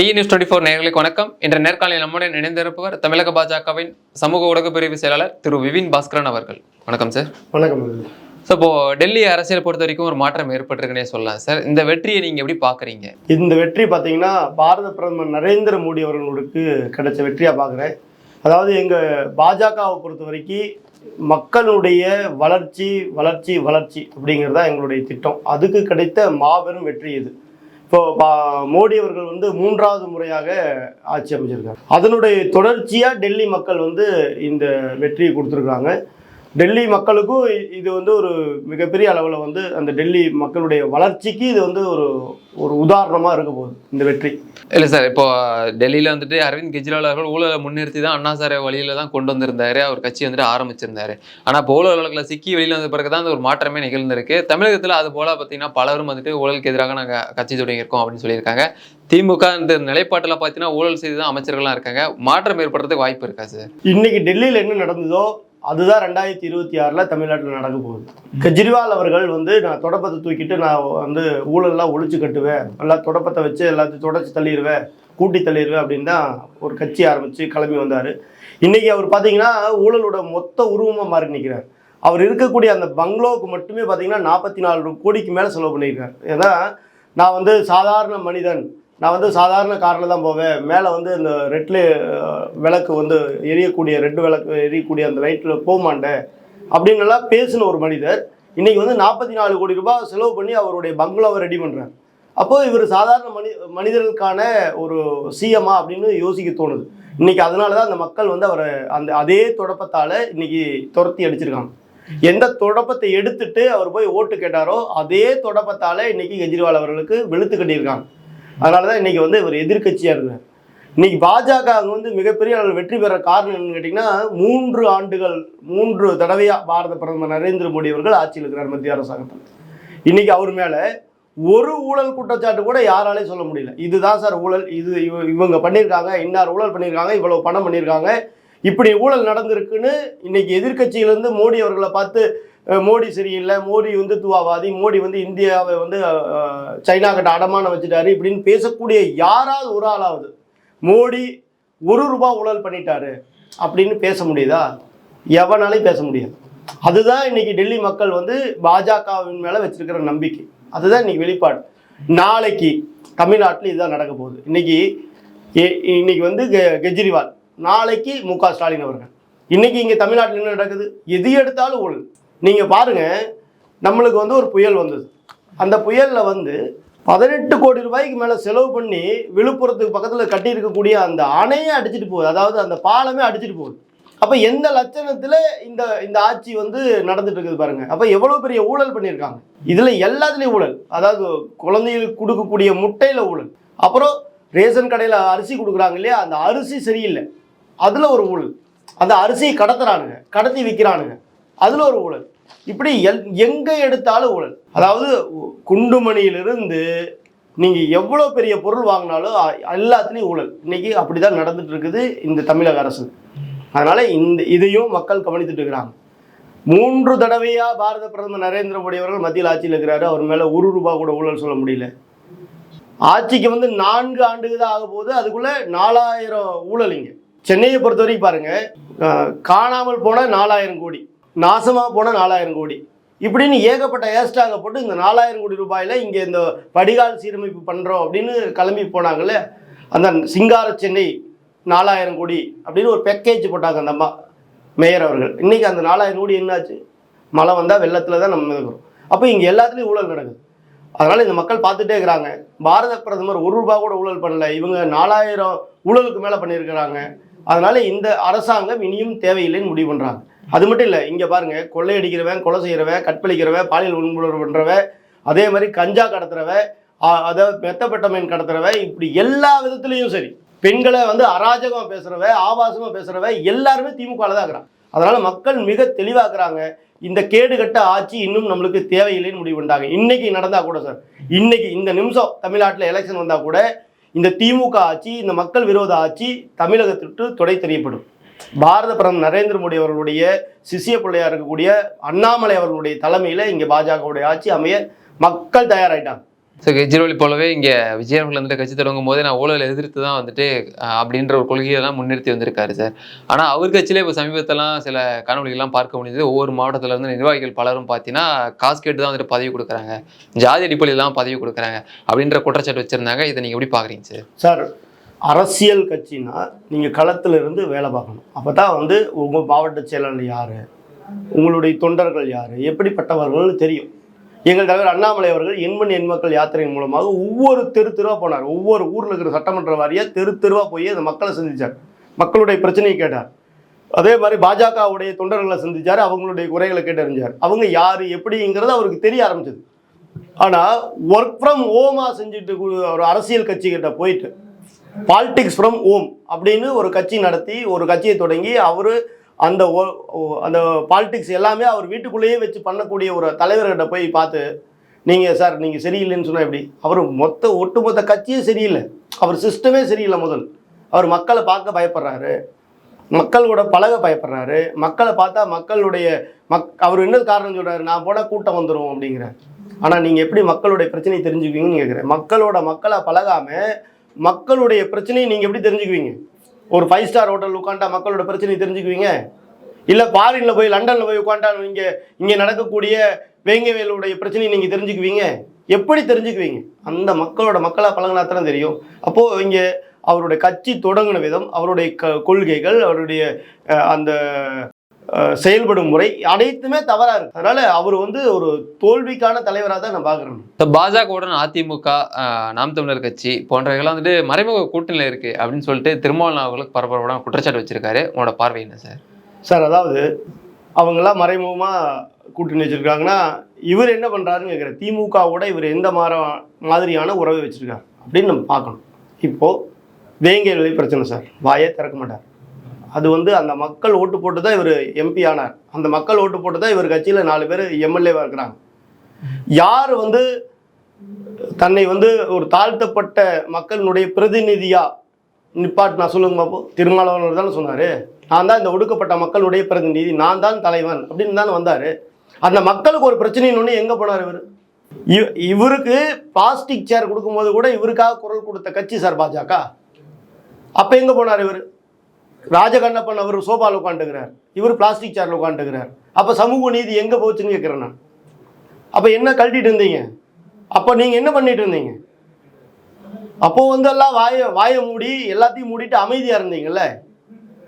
D news twenty four நேர்களுக்கு வணக்கம். இன்ற நேர்காணலில் நம்முடன் இணைந்திருப்பவர் தமிழக பாஜகவின் சமூக ஊடக பிரிவு செயலாளர் திரு விபின் பாஸ்கரன் அவர்கள். வணக்கம் சார் வணக்கம் ஸோ இப்போ டெல்லி அரசியல் பொறுத்த வரைக்கும் ஒரு மாற்றம் ஏற்பட்டிருக்குன்னே சொல்லலாம் சார் இந்த வெற்றியை நீங்க எப்படி பாக்குறீங்க இந்த வெற்றி பார்த்தீங்கன்னா பாரத பிரதமர் நரேந்திர மோடி அவர்களுக்கு கிடைச்ச வெற்றியாக பார்க்குறேன். அதாவது எங்கள் பாஜகவை பொறுத்த வரைக்கும் மக்களுடைய வளர்ச்சி வளர்ச்சி வளர்ச்சி அப்படிங்கிறது தான் எங்களுடைய திட்டம். அதுக்கு கிடைத்த மாபெரும் வெற்றி இது. இப்போ மோடி அவர்கள் வந்து மூன்றாவது முறையாக ஆட்சி அமைச்சிருக்காங்க அதனுடைய தொடர்ச்சியாக டெல்லி மக்கள் வந்து இந்த வெற்றியை கொடுத்துருக்காங்க டெல்லி மக்களுக்கும் இது வந்து ஒரு மிகப்பெரிய அளவில் வந்து அந்த டெல்லி மக்களுடைய வளர்ச்சிக்கு இது வந்து ஒரு ஒரு உதாரணமாக இருக்க போகுது இந்த வெற்றி. இல்லை சார் இப்போ டெல்லியில வந்துட்டு அரவிந்த் கெஜ்ரிவால் அவர்கள் ஊழலை முன்னிறுத்தி தான் அண்ணா சாரை வழியில தான் கொண்டு வந்திருந்தாரு. அவர் கட்சி வந்துட்டு ஆரம்பிச்சிருந்தாரு. ஆனா இப்போ ஊழல் வழக்கில் சிக்கி வெளியில வந்த பிறகு தான் அந்த ஒரு மாற்றமே நிகழ்ந்திருக்கு. தமிழகத்துல அது போல பார்த்தீங்கன்னா பலரும் வந்துட்டு ஊழலுக்கு எதிராக நாங்க கட்சி தொடங்கியிருக்கோம் அப்படின்னு சொல்லியிருக்காங்க. திமுக இந்த நிலைப்பாட்டில் பார்த்தீங்கன்னா ஊழல் செய்து தான் அமைச்சர்கள்லாம் இருக்காங்க. மாற்றம் ஏற்படுறதுக்கு வாய்ப்பு இருக்கா சார்? இன்னைக்கு டெல்லியில் என்ன நடந்ததோ அதுதான் ரெண்டாயிரத்தி இருபத்தி ஆறில் தமிழ்நாட்டில் நடக்க போகுது. கெஜ்ரிவால் அவர்கள் வந்து நான் தொடப்பத்தை தூக்கிட்டு நான் வந்து ஊழல்லாம் ஒழிச்சு கட்டுவேன். நல்லா தொடப்பத்தை வச்சு எல்லாத்தையும் தொடச்சி தள்ளிடுவேன் கூட்டி தள்ளிடுவேன் அப்படின்னு தான் ஒரு கட்சி ஆரம்பித்து கிளம்பி வந்தார். இன்றைக்கி அவர் பார்த்தீங்கன்னா ஊழலோட மொத்த உருவமாக மாறி நிற்கிறார் அவர் இருக்கக்கூடிய அந்த பங்களோவுக்கு மட்டுமே பார்த்தீங்கன்னா நாற்பத்தி நாலு கோடிக்கு மேலே செலவு பண்ணியிருக்கார். ஏன்னா நான் வந்து சாதாரண மனிதன். நான் வந்து சாதாரண காரில் தான் போவேன். மேலே வந்து இந்த ரெட்ல விளக்கு வந்து எரியக்கூடிய ரெட் விளக்கு எரியக்கூடிய அந்த லைட்டில் போக மாட்டேன். அப்படின்னு எல்லாம் பேசின ஒரு மனிதர். இன்றைக்கி வந்து நாற்பத்தி நாலு கோடி ரூபாய் செலவு பண்ணி அவருடைய பங்களாவை ரெடி பண்ணுறாரு அப்போது இவர் சாதாரண மனி மனிதர்களுக்கான ஒரு சிஎம்மா அப்படின்னு யோசிக்க தோணுது. இன்றைக்கி அதனால தான் அந்த மக்கள் வந்து அவரை அந்த அதே தொடப்பத்தால் இன்றைக்கி துரத்தி அடிச்சிருக்காங்க. எந்த தொடப்பத்தை எடுத்துட்டு அவர் போய் ஓட்டு கேட்டாரோ அதே தொடப்பத்தால் இன்றைக்கி கெஜ்ரிவால் அவர்களுக்கு வெளுத்து கட்டியிருக்காங்க. அதனால தான் இன்னைக்கு வந்து இவர் எதிர்க்கட்சியாக இருக்கிறார் இன்னைக்கு பாஜக அங்கே வந்து மிகப்பெரிய அளவில் வெற்றி பெற காரணம் என்னன்னு கேட்டிங்கன்னா மூன்று ஆண்டுகள் மூன்று தடவையாக பாரத பிரதமர் நரேந்திர மோடி அவர்கள் ஆட்சியில் இருக்கிறார் மத்திய அரசாங்கத்தில். இன்னைக்கு அவர் மேலே ஒரு ஊழல் குற்றச்சாட்டு கூட யாராலையும் சொல்ல முடியல. இதுதான் சார் ஊழல். இது இவங்க பண்ணியிருக்காங்க இன்னார் ஊழல் பண்ணியிருக்காங்க இவ்வளவு பணம் பண்ணியிருக்காங்க. இப்படி ஊழல் நடந்திருக்குன்னு இன்னைக்கு எதிர்க்கட்சியிலேருந்து மோடி அவர்களை பார்த்து மோடி சரியில்லை மோடி வந்து துவாவாதி மோடி வந்து இந்தியாவை வந்து சைனா கிட்ட அடமானம் வச்சுட்டாரு இப்படின்னு பேசக்கூடிய யாராவது ஒரு ஆளாவது மோடி ஒரு ரூபா ஊழல் பண்ணிட்டாரு அப்படின்னு பேச முடியுதா? எவனாலையும் பேச முடியாது. அதுதான் இன்னைக்கு டெல்லி மக்கள் வந்து பாஜகவின் மேலே வச்சிருக்கிற நம்பிக்கை. அதுதான் இன்னைக்கு வெளிப்பாடு. நாளைக்கு தமிழ்நாட்டில் இதுதான் நடக்க போகுது. இன்னைக்கு இன்னைக்கு வந்து கெ- கெஜ்ரிவால் நாளைக்கு மு க ஸ்டாலின் அவர்கள். இன்னைக்கு இங்கே தமிழ்நாட்டில் என்ன நடக்குது? எது எடுத்தாலும் ஊழல். நீங்கள் பாருங்க நம்மளுக்கு வந்து ஒரு புயல் வந்தது. அந்த புயலில் வந்து பதினெட்டு கோடி ரூபாய்க்கு மேலே செலவு பண்ணி விழுப்புரத்துக்கு பக்கத்தில் கட்டியிருக்கக்கூடிய அந்த அணையை அடிச்சிட்டு போகுது. அதாவது அந்த பாலமே அடிச்சிட்டு போகுது. அப்போ எந்த லட்சணத்தில் இந்த இந்த ஆட்சி வந்து நடந்துட்டு இருக்குது பாருங்க. அப்போ எவ்வளோ பெரிய ஊழல் பண்ணியிருக்காங்க. இதில் எல்லாத்துலேயும் ஊழல். அதாவது குழந்தைகளுக்கு கொடுக்கக்கூடிய முட்டையில் ஊழல். அப்புறம் ரேஷன் கடையில் அரிசி கொடுக்குறாங்க இல்லையா? அந்த அரிசி சரியில்லை. அதில் ஒரு ஊழல். அந்த அரிசியை கடத்துறானுங்க. கடத்தி விற்கிறானுங்க அதில் ஒரு ஊழல். இப்படி எல் எங்கே எடுத்தாலும் ஊழல். அதாவது குண்டுமணியிலிருந்து நீங்கள் எவ்வளோ பெரிய பொருள் வாங்கினாலும் எல்லாத்துலேயும் ஊழல். இன்றைக்கி அப்படி தான் நடந்துட்டு இருக்குது இந்த தமிழக அரசு. அதனால் இந்த இதையும் மக்கள் கவனித்துட்டு இருக்கிறாங்க. மூன்று தடவையாக பாரத பிரதமர் நரேந்திர மோடி அவர்கள் மத்தியில் ஆட்சியில் இருக்கிறாரு. அவர் மேலே ஒரு ரூபா கூட ஊழல் சொல்ல முடியல. ஆட்சிக்கு வந்து நான்கு ஆண்டுகள் தான் ஆக போகுது. அதுக்குள்ளே நாலாயிரம் ஊழல் இங்கே. சென்னையை பொறுத்த வரைக்கும் பாருங்கள் காணாமல் போன நாலாயிரம் கோடி. நாசமாக போன நாலாயிரம் கோடி. இப்படின்னு ஏகப்பட்ட ஏஸ்டாங்க போட்டு இந்த நாலாயிரம் கோடி ரூபாயில் இங்கே இந்த வடிகால் சீரமைப்பு பண்ணுறோம் அப்படின்னு கிளம்பி போனாங்கல்ல? அந்த சிங்கார சென்னை நாலாயிரம் கோடி அப்படின்னு ஒரு பேக்கேஜ் போட்டாங்க அந்த அம்மா மேயர் அவர்கள். இன்றைக்கி அந்த நாலாயிரம் கோடி என்னாச்சு? மழை வந்தால் வெள்ளத்தில் தான் நம்ம இருக்கிறோம் அப்போ இங்கே எல்லாத்துலேயும் ஊழல் நடக்குது. அதனால் இந்த மக்கள் பார்த்துட்டே இருக்கிறாங்க. பாரத பிரதமர் ஒரு ரூபா கூட ஊழல் பண்ணல. இவங்க நாலாயிரம் ஊழலுக்கு மேலே பண்ணியிருக்கிறாங்க. அதனால் இந்த அரசாங்கம் இனியும் தேவையில்லைன்னு முடிவு பண்ணுறாங்க அது மட்டும் இல்லை இங்கே பாருங்க கொள்ளையடிக்கிறவன் கொலை செய்கிறவன் கற்பழிக்கிறவன் பாலியல் வன்முறை பண்ணுறவன் அதே மாதிரி கஞ்சா கடத்துறவன் அதாவது மெத்தப்பட்ட மீன் கடத்துறவன் இப்படி எல்லா விதத்துலேயும் சரி. பெண்களை வந்து அராஜகமாக பேசுகிறவ ஆபாசமாக பேசுகிறவ எல்லாருமே திமுகவில் தான் இருக்கிறான். அதனால் மக்கள் மிக தெளிவாக்குறாங்க இந்த கேடுகட்ட ஆட்சி இன்னும் நம்மளுக்கு தேவையில்லைன்னு முடிவு பண்ணாங்க இன்னைக்கு நடந்தால் கூட சார் இன்னைக்கு இந்த நிமிஷம் தமிழ்நாட்டில் எலெக்ஷன் வந்தால் கூட இந்த திமுக ஆட்சி இந்த மக்கள் விரோத ஆட்சி தமிழகத்திற்கு துடை தெரியப்படும். பாரத பிரதமர் நரேந்திர மோடி அவர்களுடைய சிசிய பிள்ளையா இருக்கக்கூடிய அண்ணாமலை அவர்களுடைய தலைமையில் இங்கே பாஜகவுடைய ஆட்சி அமைய மக்கள் தயாராயிட்டாங்க. ஸோ கெஜ்ரிவால் போலவே இங்கே விஜய் அவர்கள் வந்துட்டு கட்சி தொடங்கும் போதே நான் ஊழலை எதிர்த்து தான் வந்துட்டு அப்படின்ற ஒரு கொள்கையெல்லாம் முன்னிறுத்தி வந்திருக்காரு சார். ஆனால் அவர் கட்சியிலே இப்போ சமீபத்தெல்லாம் சில காணொலிகள்லாம் பார்க்க முடியுது ஒவ்வொரு மாவட்டத்துல இருந்து நிர்வாகிகள் பலரும் பார்த்தீங்கன்னா காசு கேட்டு தான் வந்துட்டு பதவி கொடுக்குறாங்க. ஜாதி அடிப்படையில் தான் பதவி கொடுக்குறாங்க. அப்படின்ற குற்றச்சாட்டு வச்சிருந்தாங்க. இதை நீங்கள் எப்படி பார்க்குறீங்க சார்? சார் அரசியல் கட்சினா நீங்கள் களத்தில் இருந்து வேலை பார்க்கணும். அப்போ தான் வந்து உங்கள் மாவட்ட செயலாளர் யார்? உங்களுடைய தொண்டர்கள் யார்? எப்படிப்பட்டவர்கள்னு தெரியும். எங்கள் தலைவர் அண்ணாமலை அவர்கள் எண்மண் எண்மக்கள் யாத்திரையின் மூலமாக ஒவ்வொரு தெரு தெருவாக போனார். ஒவ்வொரு ஊரில் இருக்கிற சட்டமன்ற வாரியாக தெரு தெருவாக போய் அந்த மக்களை சந்தித்தார் மக்களுடைய பிரச்சனையை கேட்டார். அதே மாதிரி பாஜகவுடைய தொண்டர்களை சந்திச்சார் அவங்களுடைய குறைகளை கேட்டறிஞ்சார். அவங்க யார் எப்படிங்கிறது அவருக்கு தெரிய ஆரம்பிச்சது. ஆனால் ஒர்க் ஃப்ரம் ஹோமாக செஞ்சுட்டு கு- ஒரு அரசியல் கட்சிகிட்ட போயிட்டு பாலிடிக்ஸ் ஃப்ரம் ஓம் அப்படின்னு ஒரு கட்சி நடத்தி ஒரு கட்சியை தொடங்கி அவர் அந்த ஓ- அந்த பாலிடிக்ஸ் எல்லாமே அவர் வீட்டுக்குள்ளேயே வச்சு பண்ணக்கூடிய ஒரு தலைவர்கிட்ட போய் பார்த்து நீங்கள் சார் நீங்கள் சரியில்லைன்னு சொன்னால் எப்படி? அவர் மொத்த ஒட்டுமொத்த கட்சியே சரியில்லை. அவர் சிஸ்டமே சரியில்லை முதல். அவர் மக்களை பார்க்க பயப்படுறாரு. மக்களோட பழக பயப்படுறாரு. மக்களை பார்த்தா மக்களுடைய மக் அவர் என்ன காரணம் சொல்கிறாரு நான் போனால் கூட்டம் வந்துடும் அப்படிங்கிறார். ஆனால் நீங்கள் எப்படி மக்களுடைய பிரச்சனையை தெரிஞ்சுக்குவீங்கன்னு கேட்குறேன் மக்களோட மக்களை பழகாமல் மக்களுடைய பிரச்சனையை நீங்கள் எப்படி தெரிஞ்சுக்குவீங்க? ஒரு ஃபைவ் ஸ்டார் ஹோட்டல் உட்காண்டா மக்களோட பிரச்சனையை தெரிஞ்சுக்குவீங்க? இல்லை ஃபாரினில் போய் லண்டனில் போய் உட்காண்டா இங்கே இங்கே நடக்கக்கூடிய வேங்கவேலுடைய பிரச்சனையை நீங்கள் தெரிஞ்சுக்குவீங்க? எப்படி தெரிஞ்சுக்குவீங்க? அந்த மக்களோட மக்களாக பழகினா தானே தெரியும். அப்போது இங்கே அவருடைய கட்சி தொடங்கின விதம் அவருடைய க கொள்கைகள் அவருடைய அந்த செயல்படும் முறை அனைத்துமே தவறாக இருக்கு. அதனால அவர் வந்து ஒரு தோல்விக்கான தலைவராக தான் நான் பார்க்குறேன் இப்போ பாஜகவுடன் அதிமுக நாம் தமிழர் கட்சி போன்றவைகள்லாம் வந்துட்டு மறைமுக கூட்டணியில் இருக்கு அப்படின்னு சொல்லிட்டு திருமாவளவன் அவர்களுக்கு பரபரப்பான குற்றச்சாட்டு வச்சிருக்காரு. உங்களோட பார்வை என்ன சார்? சார் அதாவது அவங்கெல்லாம் மறைமுகமாக கூட்டணி வச்சுருக்காங்கன்னா இவர் என்ன பண்ணுறாருன்னு கேட்குறேன் திமுகவோட இவர் எந்த மாற மாதிரியான உறவை வச்சுருக்காரு அப்படின்னு நம்ம பார்க்கணும். இப்போது வேங்கை நிலை பிரச்சனை சார். வாயே திறக்க மாட்டார். அது வந்து அந்த மக்கள் ஓட்டு போட்டு தான் இவர் எம்பி ஆனார். அந்த மக்கள் ஓட்டு போட்டு தான் இவர் கட்சியில் நாலு பேர் எம்எல்ஏவாக இருக்கிறாங்க. யார் வந்து தன்னை வந்து ஒரு தாழ்த்தப்பட்ட மக்களினுடைய பிரதிநிதியா நிப்பாட் நான் சொல்லுங்க பாப்போம் திருமாவளவன் தானே சொன்னார். நான் தான் இந்த ஒடுக்கப்பட்ட மக்களுடைய பிரதிநிதி. நான் தான் தலைவன் அப்படின்னு தானே வந்தார். அந்த மக்களுக்கு ஒரு பிரச்சனைன்னு எங்கே போனார் இவர்? இவ- இவருக்கு பிளாஸ்டிக் சேர் கொடுக்கும்போது கூட இவருக்காக குரல் கொடுத்த கட்சி சார் பாஜக. அப்போ எங்கே போனார் இவர்? ராஜகண்ணப்பன் அவர் சோபாவில் உட்காந்துக்கிறார். இவர் பிளாஸ்டிக் சேரில் உட்காந்துக்கிறார். அப்போ சமூக நீதி எங்கே போச்சுன்னு கேட்குறேன் நான். அப்போ என்ன கழட்டிட்டு இருந்தீங்க? அப்போ நீங்கள் என்ன பண்ணிட்டு இருந்தீங்க? அப்போ வந்து எல்லாம் வாய வாயை மூடி எல்லாத்தையும் மூடிட்டு அமைதியாக இருந்தீங்கல்ல?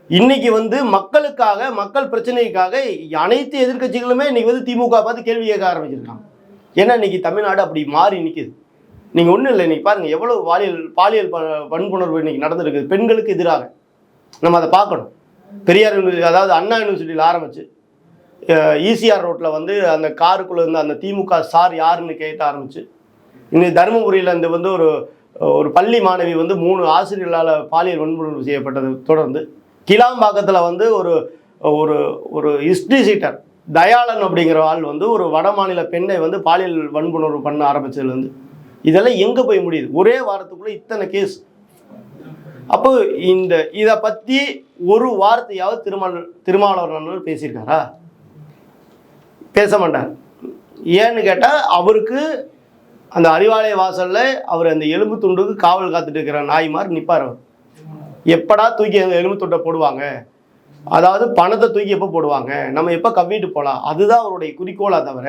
இன்னைக்கு வந்து மக்களுக்காக மக்கள் பிரச்சனைக்காக அனைத்து எதிர்க்கட்சிகளுமே இன்னைக்கு வந்து திமுக பார்த்து கேள்வி கேட்க ஆரம்பிச்சிருக்காங்க. ஏன்னா இன்னைக்கு தமிழ்நாடு அப்படி மாறி நிற்குது நீங்கள் ஒன்றும் இல்லை இன்னைக்கு பாருங்கள் எவ்வளோ பாலியல் பாலியல் ப- வன்புணர்வு இன்னைக்கு நடந்திருக்குது. பெண்களுக்கு எதிராக. நம்ம அதை பார்க்கணும். பெரியார் யூனிவர்சிட்டி அதாவது அண்ணா யூனிவர்சிட்டியில் ஆரம்பிச்சு ஈசிஆர் ரோட்டில் வந்து அந்த காருக்குள்ளே இருந்து அந்த திமுக சார் யாருன்னு கேட்ட ஆரம்பிச்சு. இன்னைக்கு தருமபுரியில் இந்த வந்து ஒரு ஒரு பள்ளி மாணவி வந்து மூணு ஆசிரியர்களால் பாலியல் வன்புணர்வு செய்யப்பட்டது தொடர்ந்து கிளாம்பாக்கத்தில் வந்து ஒரு ஒரு ஒரு ஹிஸ்ட்ரி சீட்டர் தயாளன் அப்படிங்கிற ஆள் வந்து ஒரு வட மாநில பெண்ணை வந்து பாலியல் வன்புணர்வு பண்ண ஆரம்பிச்சதுலேருந்து இதெல்லாம் எங்கே போய் முடியுது? ஒரே வாரத்துக்குள்ளே இத்தனை கேஸ் அப்போ இந்த இதை பற்றி ஒரு வார்த்தையாவது திருமால் திருமாவளவன் பேசியிருக்காரா? பேச மாட்டார். ஏன்னு கேட்டால் அவருக்கு அந்த அறிவாலய வாசலில் அவர் அந்த எலும்பு துண்டுக்கு காவல் காத்துட்டு இருக்கிற நாய் மாதிரி நிற்பார் அவர். எப்படா தூக்கி அந்த எலும்பு துண்டை போடுவாங்க? அதாவது பணத்தை தூக்கி எப்போ போடுவாங்க? நம்ம எப்போ கவ்விட்டு போகலாம் அதுதான் அவருடைய குறிக்கோளாக தவிர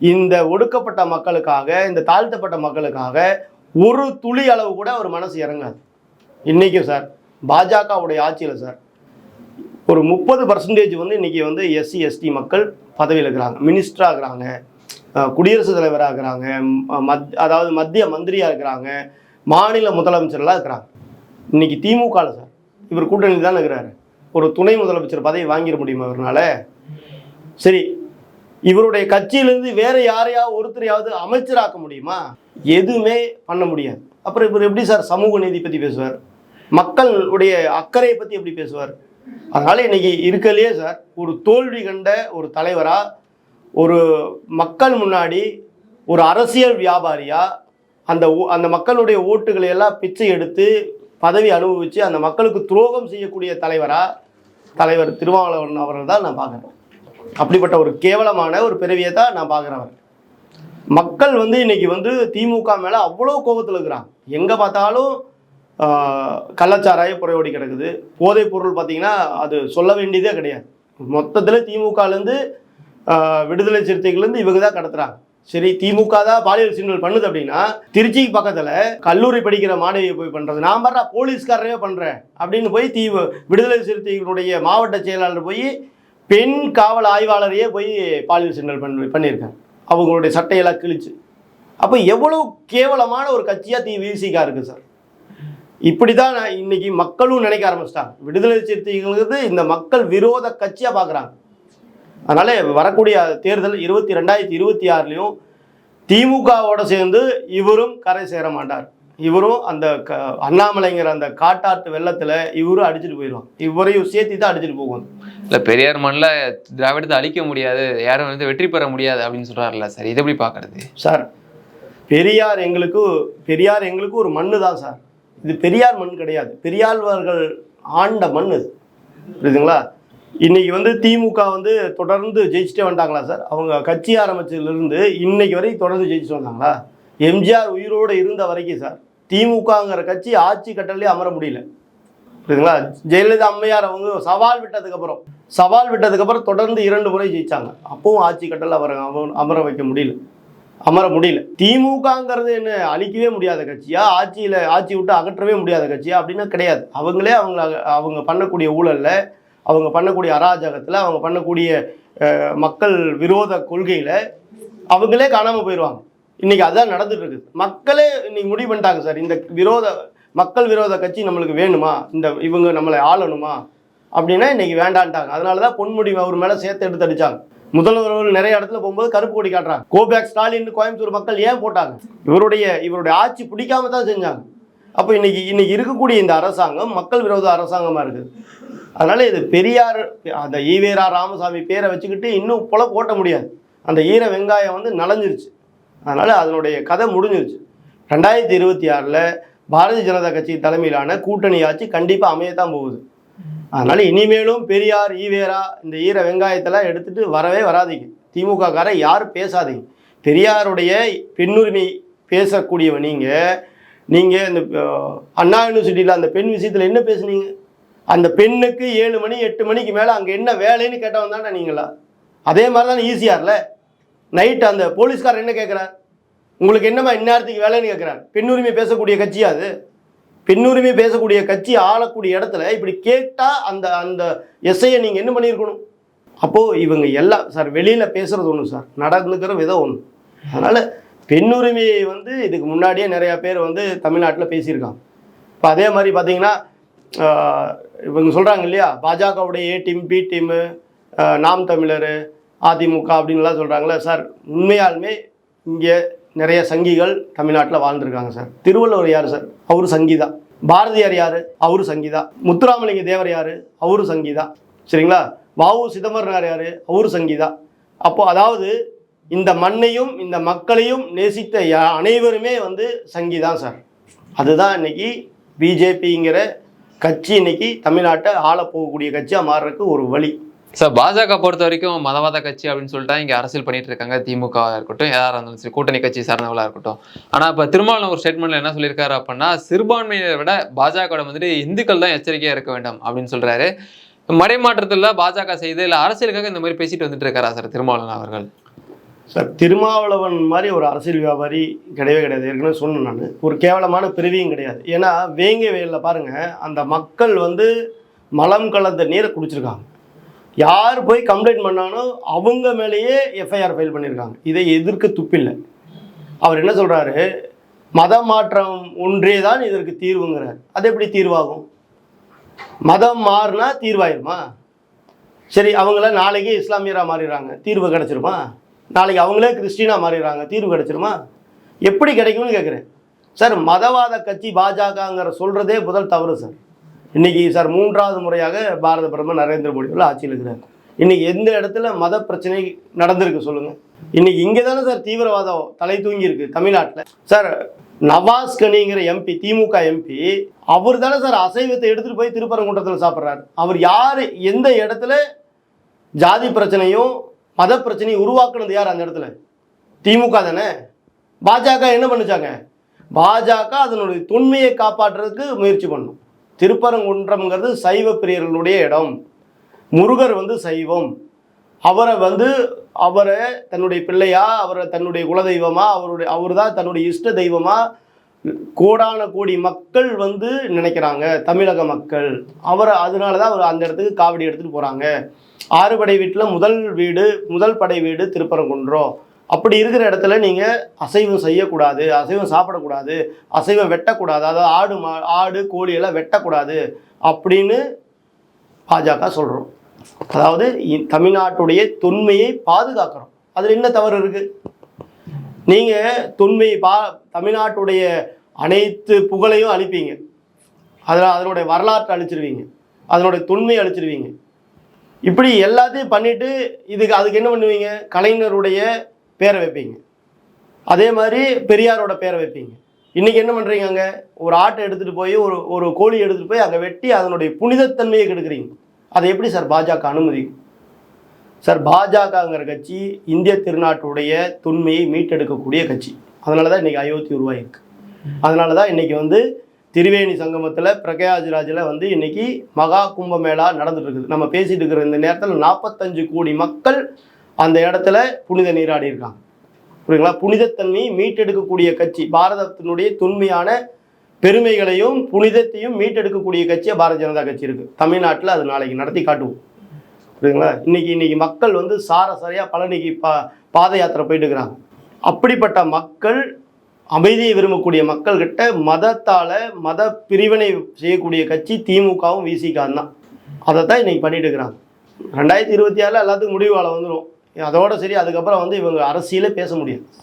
இந்த ஒடுக்கப்பட்ட மக்களுக்காக இந்த தாழ்த்தப்பட்ட மக்களுக்காக ஒரு துளி அளவு கூட அவர் மனசு இறங்காது. இன்றைக்கும் சார் பாஜகவுடைய ஆட்சியில் சார் ஒரு முப்பது பர்சன்டேஜ் வந்து இன்றைக்கி வந்து எஸ்சி எஸ்டி மக்கள் பதவியில் இருக்கிறாங்க. மினிஸ்டராக இருக்கிறாங்க குடியரசுத் தலைவராக இருக்கிறாங்க ம- மத் அதாவது மத்திய மந்திரியாக இருக்கிறாங்க மாநில முதலமைச்சர்லாம் இருக்கிறாங்க. இன்னைக்கு திமுகவில் சார் இவர் கூட்டணி தான் இருக்கிறாரு. ஒரு துணை முதலமைச்சர் பதவி வாங்கிட முடியுமா இவரால் சரி இவருடைய கட்சியிலேருந்து வேற யாரையாவது ஒருத்தரையாவது அமைச்சராக்க முடியுமா? எதுவுமே பண்ண முடியாது. அப்புறம் இவர் எப்படி சார் சமூக நீதி பற்றி பேசுவார்? மக்களுடைய அக்கறையை பற்றி எப்படி பேசுவார்? அதனால இன்னைக்கு இருக்கலையே சார். ஒரு தோல்வி கண்ட ஒரு தலைவரா ஒரு மக்கள் முன்னாடி ஒரு அரசியல் வியாபாரியா அந்த அந்த மக்களுடைய ஓட்டுகளை எல்லாம் பிச்சை எடுத்து பதவி அனுபவித்து அந்த மக்களுக்கு துரோகம் செய்யக்கூடிய தலைவரா தலைவர் திருமாவளவன் அவர்கள் தான் நான் பார்க்குறேன். அப்படிப்பட்ட ஒரு கேவலமான ஒரு பிறவியை தான் நான் பார்க்குறேன் மக்கள் வந்து இன்னைக்கு வந்து திமுக மேலே அவ்வளோ கோபத்தில் இருக்கிறாங்க. எங்கே பார்த்தாலும் கள்ளச்சாராயம் கள்ளச்சாராய புறையோடி கிடக்குது. போதைப் பொருள் பார்த்தீங்கன்னா அது சொல்ல வேண்டியதே கிடையாது. மொத்தத்தில் திமுகலேருந்து விடுதலை சிறுத்தைகள்லேருந்து இவங்க தான் கடத்துறாங்க. சரி திமுக தான் பாலியல் சீண்டல் பண்ணுது அப்படின்னா திருச்சிக்கு பக்கத்தில் கல்லூரி படிக்கிற மாணவியை போய் பண்ணுறது நான் பாரு போலீஸ்காரரே பண்ணுறேன் அப்படின்னு போய் தீ விடுதலை சிறுத்தைகளுடைய மாவட்ட செயலாளர் போய் பெண் காவல் ஆய்வாளரையே போய் பாலியல் சீண்டல் பண்ணி பண்ணியிருக்கேன் அவங்களுடைய சட்டையெல்லாம் கிழிச்சு. அப்போ எவ்வளோ கேவலமான ஒரு கட்சியாக தி விசிகா இருக்குது சார்? இப்படி தான் இன்னைக்கு மக்களும் நினைக்க ஆரம்பிச்சிட்டாங்க. விடுதலை சிறுத்தைகளுக்கு இந்த மக்கள் விரோத கட்சியாக பார்க்குறாங்க அதனால வரக்கூடிய தேர்தல் இருபத்தி ரெண்டாயிரத்தி இருபத்தி ஆறுலையும் திமுகவோட சேர்ந்து இவரும் கரை சேர மாட்டார். இவரும் அந்த க அண்ணாமலைங்கிற அந்த காட்டாற்று வெள்ளத்தில் இவரும் அடிச்சுட்டு போயிடுவாங்க இவரையும் சேர்த்து தான் அடிச்சுட்டு போவாங்க. இல்ல பெரியார் மண்ணில் திராவிடத்தை அழிக்க முடியாது யாரும் வந்து வெற்றி பெற முடியாது அப்படின்னு சொல்றாருல்ல சார். இதை எப்படி பாக்குறது? சார் பெரியார் எங்களுக்கு பெரியார் எங்களுக்கு ஒரு மண்ணு தான் சார். இது பெரியார் மண் கிடையாது. பெரியாழ்வார்கள் ஆண்ட மண் இது. புரியுதுங்களா? இன்னைக்கு வந்து திமுக வந்து தொடர்ந்து ஜெயிச்சுட்டே வந்துட்டாங்களா சார்? அவங்க கட்சி ஆரம்பிச்சதுலேருந்து இன்னைக்கு வரைக்கும் தொடர்ந்து ஜெயிச்சுட்டு வந்தாங்களா? எம்ஜிஆர் உயிரோடு இருந்த வரைக்கும் சார் திமுகங்கிற கட்சி ஆட்சி கட்டலே அமர முடியல. புரியுதுங்களா? ஜெயலலிதா அம்மையார் அவங்க சவால் விட்டதுக்கப்புறம் சவால் விட்டதுக்கப்புறம் தொடர்ந்து இரண்டு முறை ஜெயிச்சாங்க. அப்பவும் ஆட்சி கட்டலில் அவரை அமர வைக்க முடியல. அமர முடியல. திமுகங்கிறது என்ன அழிக்கவே முடியாத கட்சியா? ஆட்சியில் ஆட்சி விட்டு அகற்றவே முடியாத கட்சியா? அப்படின்னா கிடையாது. அவங்களே அவங்க அவங்க பண்ணக்கூடிய ஊழலில் அவங்க பண்ணக்கூடிய அராஜகத்தில் அவங்க பண்ணக்கூடிய மக்கள் விரோத கொள்கையில் அவங்களே காணாமல் போயிடுவாங்க இன்றைக்கி அதான் நடந்துட்டு இருக்குது. மக்களே இன்றைக்கி முடிவு பண்ணிட்டாங்க சார். இந்த விரோத மக்கள் விரோத கட்சி நம்மளுக்கு வேணுமா? இந்த இவங்க நம்மளை ஆளணுமா? அப்படின்னா இன்றைக்கி வேண்டான்ட்டாங்க. அதனால தான் பொன்முடி அவர் மேலே சேர்த்து எடுத்து அடிச்சாங்க. முதல்வர்கள் நிறைய இடத்துல போகும்போது கருப்பு கொடி காட்டுறாங்க. கோபேக் ஸ்டாலின் கோயம்புத்தூர் மக்கள் ஏன் போட்டாங்க? இவருடைய இவருடைய ஆட்சி பிடிக்காம தான் செஞ்சாங்க. அப்போ இன்னைக்கு இன்னைக்கு இருக்கக்கூடிய இந்த அரசாங்கம் மக்கள் விரோத அரசாங்கமாக இருக்குது அதனால இது பெரியார் அந்த ஈவேரா ராமசாமி பேரை வச்சுக்கிட்டு இன்னும் புல போட்ட முடியாது. அந்த ஈர வெங்காயம் வந்து நலஞ்சிருச்சு. அதனால அதனுடைய கதை முடிஞ்சிருச்சு. ரெண்டாயிரத்தி இருபத்தி ஆறில் பாரதிய ஜனதா கட்சி தலைமையிலான கூட்டணி ஆட்சி கண்டிப்பாக அமையத்தான் போகுது. அதனால இனிமேலும் பெரியார் ஈவேரா இந்த ஈர வெங்காயத்தெல்லாம் எடுத்துட்டு வரவே வராதீங்க. திமுக காரை யாரும் பேசாதீங்க. பெரியாருடைய பெண்ணுரிமை பேசக்கூடியவன் நீங்கள் நீங்கள் இந்த அண்ணா யூனிவர்சிட்டியில் அந்த பெண் விஷயத்தில் என்ன பேசுனீங்க? அந்த பெண்ணுக்கு ஏழு மணி எட்டு மணிக்கு மேலே அங்கே என்ன வேலைன்னு கேட்டவன் தானே நீங்களா? அதே மாதிரி தானே ஈஸியார்ல நைட் அந்த போலீஸ்காரர் என்ன கேட்குறார் உங்களுக்கு என்னம்மா இந்நேரத்துக்கு வேலைன்னு கேட்குறாரு பெண்ணுரிமை பேசக்கூடிய கட்சியா அது? பெண்ணுரிமை பேசக்கூடிய கட்சி ஆளக்கூடிய இடத்துல இப்படி கேட்டால் அந்த அந்த எஸ்ஐயை நீங்கள் என்ன பண்ணியிருக்கணும்? அப்போது இவங்க எல்லாம் சார் வெளியில் பேசுகிறது ஒன்று சார். நடந்துக்கிற விதம் ஒன்று அதனால் பெண்ணுரிமையை வந்து இதுக்கு முன்னாடியே நிறையா பேர் வந்து தமிழ்நாட்டில் பேசியிருக்காங்க. இப்போ அதே மாதிரி பார்த்தீங்கன்னா இவங்க சொல்கிறாங்க இல்லையா? பாஜகவுடைய ஏ டீம் பி டீமு நாம் தமிழர் அதிமுக அப்படின்லாம் சொல்கிறாங்களே சார். உண்மையாலுமே இங்கே நிறைய சங்கிகள் தமிழ்நாட்டில் வாழ்ந்துருக்காங்க சார். திருவள்ளுவர் யார் சார்? அவரு சங்கீதா. பாரதியார் யார்? அவரு சங்கீதா. முத்துராமலிங்க தேவர் யார்? அவரு சங்கிதா. சரிங்களா? வாவு சிதம்பரனார் யார்? அவரு சங்கிதா. அப்போது அப்போ அதாவது இந்த மண்ணையும் இந்த மக்களையும் நேசித்த யா- அனைவருமே வந்து சங்கிதான் சார். அதுதான் இன்னைக்கு பிஜேபிங்கிற கட்சி இன்னைக்கு தமிழ்நாட்டை ஆள போகக்கூடிய கட்சியாக மாறுறதுக்கு ஒரு வழி. சார் பாஜக பொறுத்த வரைக்கும் மதவாத கட்சி அப்படின்னு சொல்லிட்டு இங்கே அரசியல் பண்ணிட்டு இருக்காங்க. திமுக இருக்கட்டும் யாராக இருந்தாலும் சரி கூட்டணி கட்சி சார்ந்தவங்களா இருக்கட்டும். ஆனால் இப்போ திருமாவளவன் ஒரு ஸ்டேட்மெண்ட்ல என்ன சொல்லியிருக்காரு அப்படின்னா சிறுபான்மையை விட பாஜக வந்துட்டு இந்துக்கள் தான் எச்சரிக்கையாக இருக்க வேண்டும் அப்படின்னு சொல்றாரு. மடைமாற்றத்தில் பாஜக செய்து இல்லை அரசியலுக்காக இந்த மாதிரி பேசிட்டு வந்துட்டு இருக்காரா சார் திருமாவளவன் அவர்கள்? சார் திருமாவளவன் மாதிரி ஒரு அரசியல் வியாபாரி கிடையவே கிடையாது. ஏற்கனவே சொன்னேன் நான். ஒரு கேவலமான பிரிவியும் கிடையாது. ஏன்னா வேங்கை வயலில் பாருங்கள் அந்த மக்கள் வந்து மலம் கலந்த நீரை குடிச்சிருக்காங்க. யார் போய் கம்ப்ளைண்ட் பண்ணானோ அவங்க மேலேயே எஃப்ஐஆர் ஃபைல் பண்ணியிருக்காங்க இதை எதிர்க்க துப்பில்லை. அவர் என்ன சொல்கிறாரு மத மாற்றம் ஒன்றே தான் இதற்கு தீர்வுங்கிறார். அது எப்படி தீர்வாகும்? மதம் மாறினா தீர்வாயிருமா? சரி அவங்கள நாளைக்கு இஸ்லாமியராக மாறிடுறாங்க. தீர்வு கிடச்சிருமா? நாளைக்கு அவங்களே கிறிஸ்டினாக மாறிடுறாங்க. தீர்வு கிடச்சிருமா? எப்படி கிடைக்கும்னு கேட்குறேன் சார் மதவாத கட்சி பாஜகங்கிற சொல்கிறதே முதல் தவறு சார். இன்னைக்கு சார் மூன்றாவது முறையாக பாரத பிரதமர் நரேந்திர மோடி உள்ள ஆட்சியில் இருக்கிறார். இன்றைக்கி எந்த இடத்துல மத பிரச்சனை நடந்திருக்கு சொல்லுங்கள் இன்றைக்கி இங்கே தானே சார் தீவிரவாதம் தலை தூங்கி இருக்கு தமிழ்நாட்டில். சார் நவாஸ் கனிங்கிற எம்பி திமுக எம்பி அவர் தானே சார் அசைவத்தை எடுத்துகிட்டு போய் திருப்பரங்குன்றத்தில் சாப்பிட்றாரு. அவர் யார் எந்த இடத்துல ஜாதி பிரச்சனையும் மத பிரச்சனையும் உருவாக்குனது யார் அந்த இடத்துல? திமுக தானே. பாஜக என்ன பண்ணுச்சாங்க? பாஜக அதனுடைய தொன்மையை காப்பாற்றுறதுக்கு முயற்சி பண்ணும். திருப்பரங்குன்றம்ங்கிறது சைவ பிரியர்களுடைய இடம். முருகர் வந்து சைவம். அவரை வந்து அவரை தன்னுடைய பிள்ளையா அவரை தன்னுடைய குலதெய்வமா அவருடைய அவர் தான் தன்னுடைய இஷ்ட தெய்வமா கோடான கோடி மக்கள் வந்து நினைக்கிறாங்க தமிழக மக்கள். அவரை அதனால தான் அவர் அந்த இடத்துக்கு காவடி எடுத்துகிட்டு போகிறாங்க ஆறுபடை வீட்டில் முதல் வீடு முதல் படை வீடு திருப்பரங்குன்றம். அப்படி இருக்கிற இடத்துல நீங்கள் அசைவம் செய்யக்கூடாது அசைவம் சாப்பிடக்கூடாது அசைவம் வெட்டக்கூடாது அதாவது ஆடு மா ஆடு கோழி எல்லாம் வெட்டக்கூடாது அப்படின்னு பாஜக சொல்கிறோம் அதாவது தமிழ்நாட்டுடைய தொன்மையை பாதுகாக்கிறோம் அதில் என்ன தவறு இருக்குது நீங்கள் தொன்மை பா தமிழ்நாட்டுடைய அனைத்து புகழையும் அழிப்பீங்க. அதில் அதனுடைய வரலாற்றை அழிச்சிருவீங்க. அதனுடைய தொன்மையை அழிச்சிருவீங்க. இப்படி எல்லாத்தையும் பண்ணிவிட்டு இதுக்கு அதுக்கு என்ன பண்ணுவீங்க? கலைஞருடைய பேரை வைப்பீங்க. அதே மாதிரி பெரியாரோட பேரை வைப்பீங்க. இன்னைக்கு என்ன பண்ணுறீங்க அங்கே? ஒரு ஆட்டை எடுத்துகிட்டு போய் ஒரு ஒரு கோழி எடுத்துகிட்டு போய் அங்கே வெட்டி அதனுடைய புனிதத்தன்மையை கெடுக்குறீங்க. அதை எப்படி சார் பாஜக அனுமதி? சார் பாஜகங்கிற கட்சி இந்திய திருநாட்டுடைய தொன்மையை மீட்டெடுக்கக்கூடிய கட்சி. அதனால தான் இன்றைக்கி அயோத்தி உருவாயிருக்கு. அதனால தான் இன்றைக்கி வந்து திரிவேணி சங்கமத்தில் பிரகயாஜ்ராஜில் வந்து இன்றைக்கி மகா கும்பமேளா நடந்துட்டு இருக்குது. நம்ம பேசிட்டு இருக்கிற இந்த நேரத்தில் நாற்பத்தஞ்சு கோடி மக்கள் அந்த இடத்துல புனித நீராடி இருக்காங்க. புரியுங்களா புனிதத்தன்மை மீட்டெடுக்கக்கூடிய கட்சி பாரதத்தினுடைய தொன்மையான பெருமைகளையும் புனிதத்தையும் மீட்டெடுக்கக்கூடிய கட்சியாக பாரதிய ஜனதா கட்சி இருக்கு. தமிழ்நாட்டில் அது நாளைக்கு நடத்தி காட்டுவோம். புரியுதுங்களா? இன்னைக்கு இன்னைக்கு மக்கள் வந்து சாரசரியா பழனிக்கு பா பாத யாத்திரை போயிட்டு இருக்கிறாங்க. அப்படிப்பட்ட மக்கள் அமைதியை விரும்பக்கூடிய மக்கள்கிட்ட மதத்தால மத பிரிவினை செய்யக்கூடிய கட்சி திமுகவும் விசிகாவும் தான். அதை தான் இன்னைக்கு பண்ணிட்டு இருக்கிறாங்க. ரெண்டாயிரத்தி இருபத்தி ஆறில் எல்லாத்துக்கும் முடிவு காலம் வந்துடும் அதோட சரி அதுக்கப்புறம் வந்து இவங்க அரசியலே பேச முடியாது.